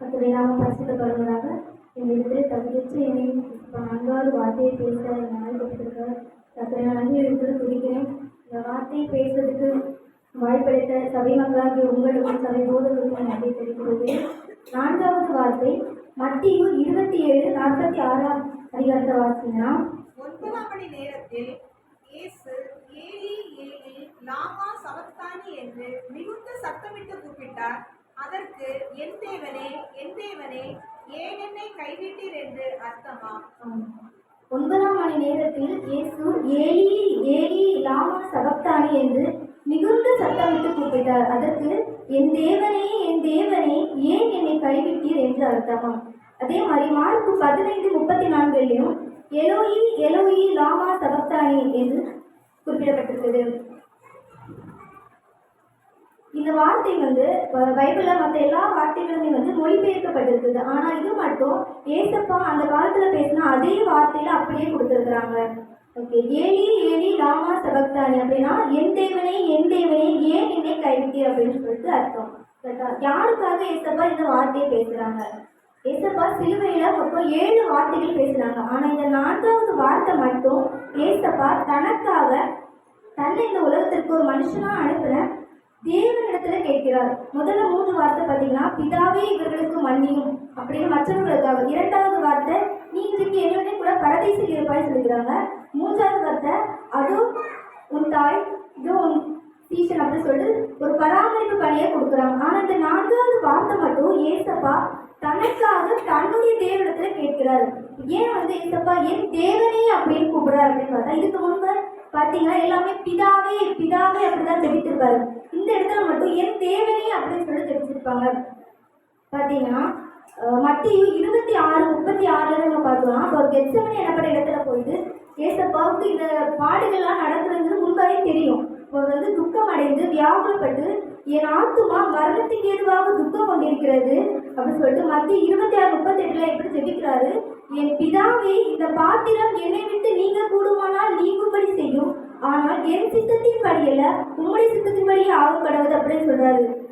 கர்த்தருடைய நாமம் பரிசுத்தப்படுவதாக என் இடத்திலே தகுதியற்ற என்னை இப்போ நான்காவது வார்த்தையை பேச என்னால் கொடுத்திருக்கார் கர்த்தரை நான் நன்றி எடுத்து துடிக்கிறேன் இந்த வார்த்தையை பேசுறதுக்கு வாய்ப்பளித்த சபை மக்களாகிய உங்களுக்கும் சபை போதவர்களுக்கும் நன்றி தெரிவிக்கிறேன் நான்காவது வார்த்தை மத்திய இருபத்தி ஏழு நாற்பத்தி ஆறாம் அதிகாரத்தை வாசினா ஒன்பதாம் மணி நேரத்தில் இயேசு ஏலி ஏலி லாமா சமஸ்தானி என்று மிகுந்த சத்தமிட்டு கூப்பிட்டார். அதற்கு என் தேவனே என் தேவனே ஏன் என்னை கைவிட்டீர் என்று அர்த்தமா? ஒன்பதாம் மணி நேரத்தில் இயேசு ஏலி ஏலி லாமா சபக்தானி என்று மிகுந்த சத்தமிட்டு கூப்பிட்டார். அதற்கு என் தேவனே என் தேவனே ஏன் என்னை கைவிட்டீர்? என்று அர்த்தமாம் அதே மாதிரி மார்க்கு பதினைந்து முப்பத்தி நான்குலையும் எலோயி எலோயி லாமா சபக்தானி என்று குறிப்பிடப்பட்டிருக்கிறது. இந்த வார்த்தை வந்து பைபிளில் மற்ற எல்லா வார்த்தைகளுமே வந்து மொழிபெயர்க்கப்பட்டிருக்குது. ஆனால் இது மட்டும் ஏசப்பா அந்த காலத்தில் பேசினா அதே வார்த்தையில் அப்படியே கொடுத்துருக்குறாங்க. ஓகே ஏலி ஏலி ராமா சபக்தானி அப்படின்னா என் தேவனே என் தேவனே ஏன் என்னை கைவிட்டீர்? அப்படின்னு சொல்லிட்டு அர்த்தம். கரெக்டா? யாருக்காக ஏசப்பா இந்த வார்த்தையை பேசுகிறாங்க ஏசப்பா சிலுவையில் மொத்தம் ஏழு வார்த்தைகள் பேசுகிறாங்க ஆனால் இந்த நான்காவது வார்த்தை மட்டும் ஏசப்பா தனக்காக தன்னை இந்த உலகத்திற்கு ஒரு மனுஷனாக அனுப்புகிறேன் தேவனிடத்துல கேட்கிறார். முதல்ல மூன்று வார்த்தை பார்த்தீங்கன்னா பிதாவே இவர்களுக்கு மன்னியும். அப்படின்னு மற்றவர்களுக்காக. இரண்டாவது வார்த்தை நீ இன்றைக்கு என்னுடைய கூட பரதேசில் இருப்பாய் சொல்லிக்கிறாங்க. மூன்றாவது வார்த்தை அது உன் தாய் இது உன் டீச்சர் அப்படின்னு சொல்லிட்டு ஒரு பராமரிப்பு பணியை கொடுக்குறாங்க. ஆனால் இந்த நான்காவது வார்த்தை மட்டும் ஏசப்பா தனக்காக தன்னுடைய தேவனிடத்துல கேட்கிறாரு. ஏன் வந்து ஏசப்பா என் தேவனே அப்படின்னு கூப்பிடுறாரு அப்படின்னு பார்த்தா இதுக்கு முன்பு பார்த்தீங்கன்னா எல்லாமே பிதாவே பிதாவே அப்படிதான் தெரிவித்திருப்பாரு இந்த இடத்துல மட்டும் என் தேவனே அப்படின்னு சொல்லி தெரிவிச்சிருப்பாங்க பார்த்தீங்கன்னா மத்தியும் மத்திய இருபத்தி ஆறு முப்பத்தி ஆறுல நம்ம பார்த்தோம்னா இப்போ ஒரு கெச்சமனி எனப்பட இடத்துல போயிட்டு ஏசப்பாவுக்கு இந்த பாடுகள்லாம் நடக்கிறது முன்பாவே தெரியும். இப்போ வந்து துக்கம் அடைந்து வியாகுலப்பட்டு என் ஆத்துமா மரணத்துக்கு ஏதுவாக துக்கம் கொண்டிருக்கிறது அப்படின்னு சொல்லிட்டு மத்திய இருபத்தி ஆறு முப்பத்தி எட்டுல எப்படி ஜெபிக்கிறாரு. என் பிதாவே இந்த பாத்திரம் என்னை விட்டு நீங்க கூடுமானால் நீங்கும்படி செய்யும். ஆனால் என் சித்தத்தின் படியல்ல உங்களுடைய சித்தத்தின் படியே ஆகப்படுவது கடவுது அப்படின்னு சொல்றாரு.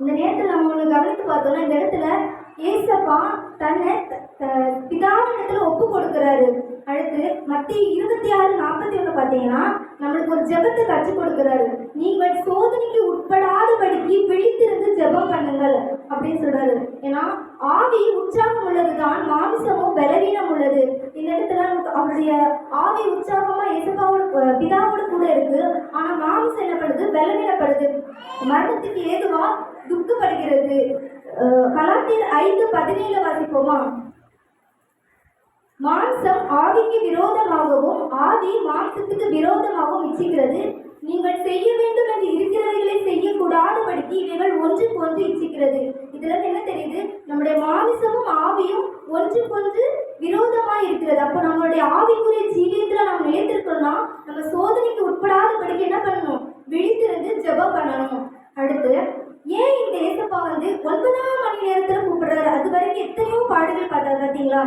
இந்த நேரத்தில் நம்ம ஒன்று கவனித்து பார்த்தோம்னா இந்த இடத்துல ஏசப்பா தன்னை த- இடத்துல ஒப்பு கொடுக்குறாரு. அடுத்து மத்திய இருபத்தி ஆறு நாற்பத்தி ஒன்று பார்த்தீங்கன்னா நம்மளுக்கு ஒரு ஜெபத்தை கற்றுக் கொடுக்குறாரு. நீங்கள் சோதனைக்கு உட்படாதபடிக்கு விழித்திருந்து ஜெபம் பண்ணுங்கள் அப்படின்னு சொல்றாரு. ஏன்னா ஆவி உற்சாகம் உள்ளதுதான் மாமிசமும் பலவீனம் உள்ளது. இந்த இடத்துல அவருடைய ஆவி உற்சாகமா இசப்பாவோட பிதாவோட கூட இருக்கு. ஆனா மாமிசம் என்ன பண்ணுது? பலவீனப்படுது. மரணத்துக்கு ஏதுவா துக்கப்படுகிறது. அஹ், கலாத்தியர் ஐந்து பதினேழு வாசிப்போமா? மாம்சம் ஆவிக்கு விரோதமாகவும் ஆவி மாம்சத்துக்கு விரோதமாகவும் இச்சிக்கிறது. நீங்கள் செய்ய வேண்டும் என்று இருக்கிறவைகளை செய்யக்கூடாதபடிக்கு இவைகள் ஒன்றுக்கு ஒன்று இச்சிக்கிறது. இதுல என்ன தெரியுது? நம்முடைய மாமிசமும் ஆவியும் ஒன்றுக்கொன்று விரோதமா இருக்கிறது. அப்போ நம்மளுடைய ஆவிக்குரிய ஜீவியத்துல நாம் நிலைத்திருக்கிறோம் நம்ம சோதனைக்கு உட்படாதபடிக்கு என்ன பண்ணணும் விழித்திருந்து ஜெபம் பண்ணணும் அடுத்து ஏன் இந்த ஏசப்பா வந்து ஒன்பதாம் மணி நேரத்துல கூப்பிடுறாரு அது வரைக்கும் எத்தனையோ பாடுகள் பார்த்தாரு பார்த்தீங்களா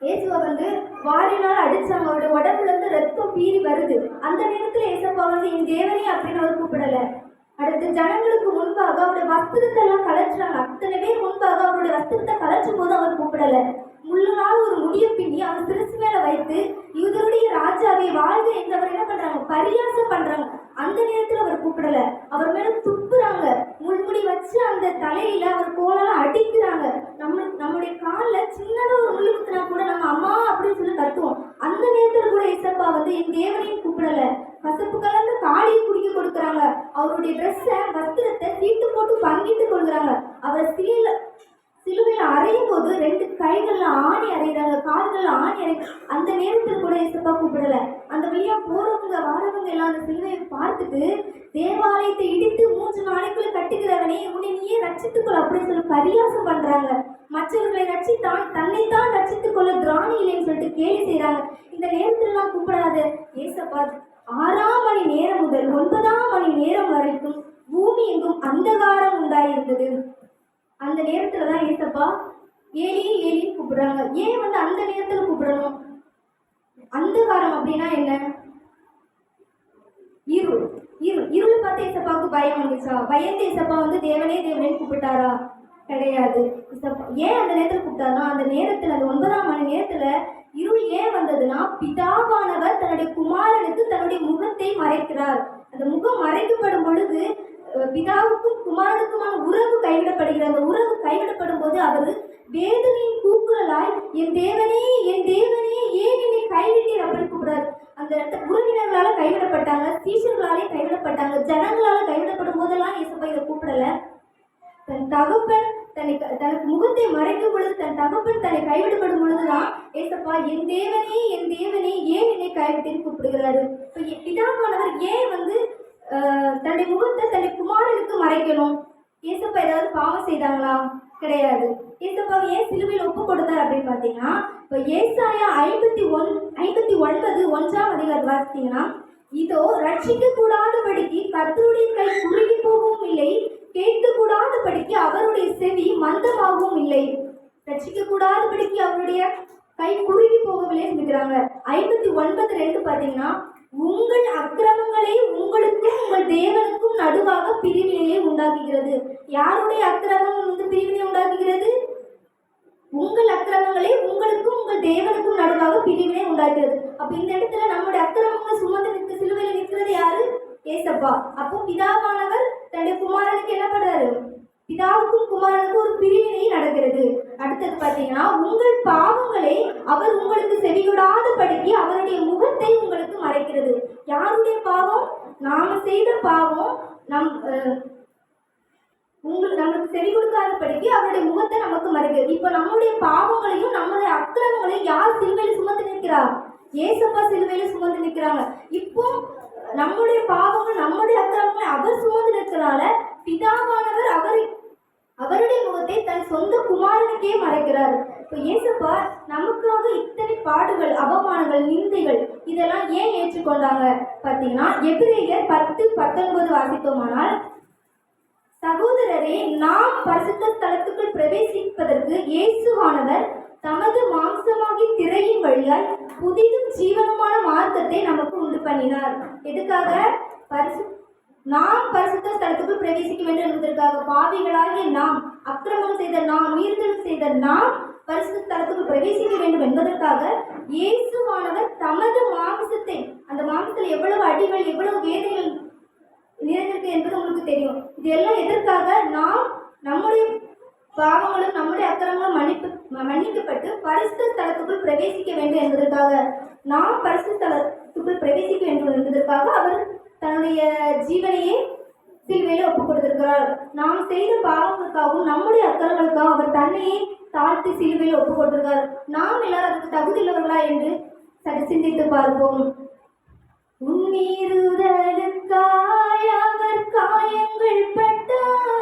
இயேசுவை வந்து வாரினால் அடிச்சாங்க அவருடைய உடம்புல இருந்து ரத்தம் பீறி வருது. அந்த நேரத்துல ஏசப்பா வந்து என் தேவனே அப்படின்னு அவர் கூப்பிடல. அடுத்து ஜனங்களுக்கு முன்பாக அவருடைய வஸ்திரத்தை எல்லாம் கலைச்சாங்க அத்தனை பேர் முன்பாக அவருடைய வஸ்திரத்தை கலைச்சும் போது அவர் கூப்பிடல. முழு நாள் ஒரு முடிய பின்னி அவர் சிறுசு மேல வைத்து இவருடைய ராஜாவை வாழ்க என்றவர் அவர் என்ன பண்றாங்க? பரியாசம் பண்றாங்க. அந்த நேரத்துல அவர் கூப்பிடல. அவர் மேல துப்புறாங்க. முள்முடி வச்சு அந்த தலையில அவர் கோலெல்லாம் அடிக்கிறாங்க. நம்ம நம்முடைய காலில் சின்னதா ஒரு முள்ளு குத்துனா கூட நம்ம அம்மா அப்படின்னு சொல்லி கத்துவோம் அந்த நேரத்துல கூட இசப்பா வந்து என் தேவனையும் கூப்பிடல. கசப்பு கலந்து காளியை குடிக்க கொடுக்குறாங்க. அவருடைய ட்ரெஸ்ஸை வஸ்திரத்தை சீட்டு போட்டு பங்கிட்டு கொள்கிறாங்க. அவரை சிலையில சிலுவையில் அறையும் போது ரெண்டு கைகள்ல ஆணி அறையிறாங்க. கால்கள் ஆணி அறை அந்த நேரத்தில் கூட இசப்பா கூப்பிடல. அந்த வழியா போறவங்க வாரவங்க எல்லாம் அந்த சிலுவையை பார்த்துட்டு தேவாலயத்தை இடித்து மூன்று நாளைக்குள்ள கட்டுகிறவனே உன்னை நீயே ரட்சித்துக்கொள் அப்படின்னு சொல்லி பரியாசம் பண்றாங்க. மற்றவர்களை ரட்சித்தான் தன்னைத்தான் ரட்சித்துக்கொள்ள திராணி இல்லைன்னு சொல்லிட்டு கேலி செய்கிறாங்க இந்த நேரத்திலலாம் கூப்பிடாத ஏசப்பா ஆறாம் மணி நேரம் முதல் ஒன்பதாம் மணி நேரம் வரைக்கும் பூமி எங்கும் அந்தகாரம் உண்டாயிருந்தது. அந்த நேரத்துல தான் ஏசப்பா ஏலி ஏலின்னு கூப்பிடுறாங்க. ஏன் வந்து அந்த நேரத்துல கூப்பிடணும்? அந்தகாரம் அப்படின்னா என்ன? இருள். இருள். இருள் பார்த்து ஏசப்பாவுக்கு பயம் வந்துச்சா? பயந்து ஏசப்பா வந்து தேவனே தேவனே கூப்பிட்டாரா? கிடையாது. ஏன் அந்த நேரத்தில் கூப்பிட்டாருன்னா அந்த நேரத்தில் அந்த ஒன்பதாம் மணி நேரத்தில் இருள் ஏன் வந்ததுன்னா பிதாவானவர் தன்னுடைய குமாரனுக்கு தன்னுடைய முகத்தை மறைக்கிறார். அந்த முகம் மறைக்கப்படும் பொழுது பிதாவுக்கும் குமாரனுக்குமான உறவு கைவிடப்படுகிறது. அந்த உறவு கைவிடப்படும் போது அவர் வேதனையின் கூக்குரலாய் என் தேவனே என் தேவனே ஏன் என்னை கைவிட்டீர்? அப்படி கூப்பிடுறார். அந்த இடத்துல உறவினர்களால கைவிடப்பட்டாங்க சீசர்களாலே கைவிடப்பட்டாங்க ஜனங்களால் கைவிடப்படும் போதெல்லாம் இயேசுப்பா இதை கூப்பிடல. தன் தகப்பன் தன்னை தனக்கு முகத்தை மறைக்கும் பொழுது தன் தகப்பன் தன்னை கைவிடப்படும் பொழுதுதான் ஏசப்பா என் தேவனே என் தேவனே ஏன் என்னை கைவிட்டேன்னு கூப்பிடுகிறாரு. இப்போ பிதாவானவர் ஏன் வந்து ஆஹ், தன்னுடைய முகத்தை தன்னுடைய குமாரனுக்கு மறைக்கணும்? ஏசப்பா ஏதாவது பாவம் செய்தாங்களா? கிடையாது. ஏசப்பாவை ஏன் சிலுவையில் ஒப்பு கொடுத்தார் அப்படின்னு பார்த்தீங்கன்னா இப்போ ஏசாயா ஐம்பத்தி ஒன் ஐம்பத்தி ஒன்பது ஒன்றாம் அதிகாரம் வாசித்தீங்கன்னா இதோ ரட்சிக்க கூடாதபடிக்கு கத்தருடைய கை குறுகி போகவும் இல்லை கேட்கக்கூடாதபடிக்கு அவருடைய செவி மந்தமாகவும் இல்லை. ரசிக்க கூடாதபடிக்கு அவருடைய கை குறுகி போகவில்லை சொல்லிக்கிறாங்க ஐம்பத்தி ஒன்பது ரெண்டு பார்த்தீங்கன்னா உங்கள் அக்கிரமங்களே உங்களுக்கும் உங்கள் தேவனுக்கும் நடுவாக பிரிவினையை உண்டாக்குகிறது. யாருடைய அக்கிரமம் வந்து பிரிவினை உண்டாக்குகிறது? உங்கள் அக்கிரமங்களே உங்களுக்கும் உங்கள் தேவனுக்கும் நடுவாக பிரிவினை உண்டாக்குகிறது. அப்ப இந்த இடத்துல நம்முடைய அக்கிரமங்களை சுமந்து நிற்க சிலுவையில் நிற்கிறது யாரு ஏசப்பா அப்போ பிதாவானவர் தன்னுடைய குமாரனுக்கு என்ன பண்றாரு பிதாவுக்கும் குமாரனுக்கும் ஒரு பிரிவினை நடக்கிறது. அடுத்தது பார்த்தீங்கன்னா உங்கள் பாவங்களை அவர் உங்களுக்கு செவிகொடாத படிக்க அவருடைய முகத்தை உங்களுக்கு மறைக்கிறது. யாருடைய பாவம்? நாம செய்த பாவம் நம் உங்களுக்கு நம்மளுக்கு செவி கொடுக்காதபடிக்கு அவருடைய முகத்தை நமக்கு மறைக்கிறது. இப்போ நம்முடைய பாவங்களையும் நம்முடைய அக்கிரமங்களையும் யார் சிலுவையில் சுமந்து நிற்கிறார் ஏசப்பா சிலுவையில் சுமந்து நிற்கிறாங்க. இப்போ நம்முடைய பாவங்கள் நம்முடைய அக்கிரமங்களை அவர் சுமந்து நிற்கிறனால பிதாவானவர் அவரை அவருடைய முகத்தை தன் சொந்த குமாரனுக்கே மறைக்கிறார். இப்போ ஏசப்பா நமக்காக இத்தனை பாடுகள் அவமானங்கள் நிந்தைகள் இதெல்லாம் ஏன் ஏற்றுக்கொண்டாங்க? பார்த்தீங்கன்னா எபிரேயர் பத்து பத்தொன்பது வாசித்தோமானால் சகோதரரே நாம் பரிசுத்த ஸ்தலத்துக்குள் பிரவேசிப்பதற்கு இயேசுவானவர் தமது மாம்சமாகி திரையின் வழியாய் புதிதும் ஜீவனமான மார்க்கத்தை நமக்கு உண்டு பண்ணினார். எதுக்காக? பரிசு நாம் பரிசுத்த ஸ்தலத்துக்குள் பிரவேசிக்க வேண்டும் என்பதற்காக. பாவிகளாகிய நாம் அக்கிரமம் செய்த நாம் மீறுதல் செய்த நாம் பரிசுத்த ஸ்தலத்துக்குள் பிரவேசிக்க வேண்டும் என்பதற்காக இயேசுவானவர் தமது மாம்சத்தை அந்த மாம்சத்தில் எவ்வளவு அடிகள் எவ்வளவு வேதனைகள் நிறைந்திருக்கு என்பது உங்களுக்கு தெரியும். இது எல்லாம் எதற்காக? நாம் நம்முடைய பாவங்களும் நம்முடைய அக்கிரமங்களும் மன்னிப்பு ம- மன்னிக்கப்பட்டு பரிசுத்த ஸ்தலத்துக்குள் பிரவேசிக்க வேண்டும் என்பதற்காக. நாம் பரிசு ஸ்தலத்துக்குள் பிரவேசிக்க வேண்டும் என்பதற்காக அவர் தன்னுடைய ஜீவனையே சிலுவையில் ஒப்புக் கொடுத்திருக்கிறார். நாம் செய்த பாவங்களுக்காகவும் நம்முடைய அக்கிரமங்களுக்காகவும் அவர் தன்னையே தாழ்த்தி சிலுவையில் ஒப்புக் கொடுத்திருக்கிறார். நாம் எல்லாரும் அதுக்கு தகுதியுள்ளவர்களா என்று சரி சிந்தித்து பார்ப்போம். உன்மீறுதலுக்காய் அவர் காயங்கள் பட்டார்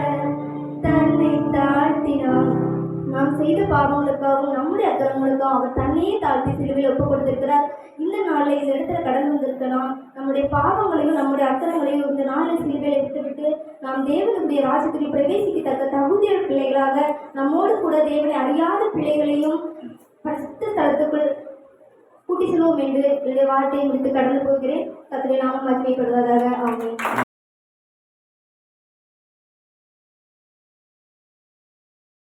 நாம் செய்த பாவங்களுக்காகவும் நம்முடைய அக்கிரமங்களுக்காகவும் அவர் தன்னையே தாழ்த்தி சிலுவையில் ஒப்புக் கொடுத்திருக்கிறார் இந்த நாளில் இந்த இடத்துல கடந்து வந்திருக்கலாம். நம்முடைய பாவங்களையும் நம்முடைய அக்கிரமங்களையும் இந்த நாளில் சிலுவையில் விட்டுவிட்டு நாம் தேவனுடைய ராஜ்யத்தில் பிரவேசிக்கத்தக்க தகுதியான பிள்ளைகளாக நம்மோடு கூட தேவனை அறியாத பிள்ளைகளையும் பரிசுத்த ஸ்தலத்துக்குள் கூட்டி செல்வோம் என்று என்னுடைய வார்த்தையை முடித்து கடந்து போகிறேன். கத்திரை நாம மகிமைப்படுவதாக. ஆகும்